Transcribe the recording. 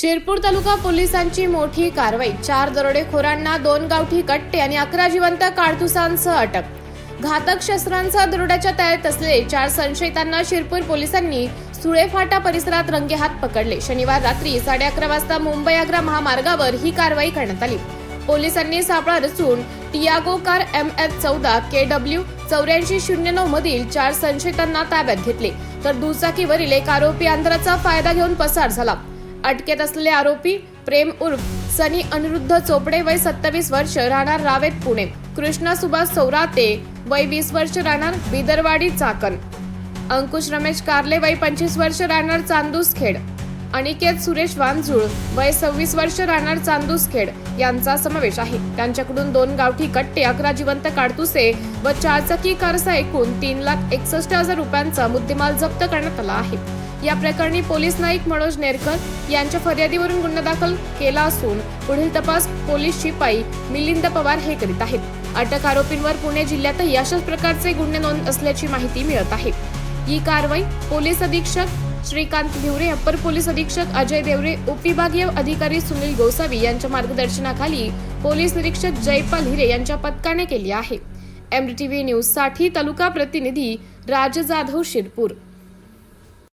शिरपूर तालुका पोलिसांची मोठी कारवाई. चार दरोडेखोरांना दोन गावठी कट्टे आणि अकरा जिवंत काडतुसांसह अटक. घातक शस्त्रांसह दरोड्याच्या तयारीत असलेले चार संशयितांना शिरपूर पोलिसांनी सुळेफाटा परिसरात रंगेहात पकडले. शनिवार रात्री साडे अकरा वाजता मुंबई आग्रा महामार्गावर ही कारवाई करण्यात आली. पोलिसांनी सापळा रचून टियागो कार एम एच चौदा के डब्ल्यू चौऱ्याऐंशी शून्य नऊ मधील चार संशयितांना ताब्यात घेतले. तर दुचाकीवरील एक आरोपी अंतराचा फायदा घेऊन पसार झाला. अटकेत असलेले आरोपी प्रेम उर्फ सनी अनिरुद्ध चोपडे वय सत्तावीस वर्ष राहणार रावेत पुणे. कृष्णा सुभाष सौराते वय वीस वर्ष राहणार बिदरवाडी चाकण. अंकुश रमेश कारले वय पंचवीस वर्ष राहणार चांदूस खेड. अनिकेत सुरेश वांझुळ वय सव्वीस वर्ष राहणार चांदूसखेड यांचा समावेश आहे. त्यांच्याकडून दोन गावठी कट्टे अकरा जिवंत काडतुसे व चारचाकी कारसा एकूण तीन लाख एकसष्ट हजार रुपयांचा मुद्देमाल जप्त करण्यात आला आहे. या प्रकरणी पोलीस नाईक मनोज नेरकर यांच्या फर्यादीवरून गुन्हा दाखल केला असून पुढील तपास पोलीस शिपाई मिलिंद पवार हे करीत आहेत. अटक आरोपींवर पुणे जिल्ह्यातही अशाच प्रकारचे गुन्हे नोंद असल्याची माहिती मिळत आहे. ही कारवाई पोलीस अधीक्षक श्रीकांत भिवरे अप्पर पोलीस अधीक्षक अजय देवरे उपविभागीय अधिकारी सुनील गोसावी यांच्या मार्गदर्शनाखाली पोलीस निरीक्षक जयपाल हिरे यांच्या पथकाने केली आहे. एमडीटीव्ही न्यूजसाठी तालुका प्रतिनिधी राज जाधव शिरपूर.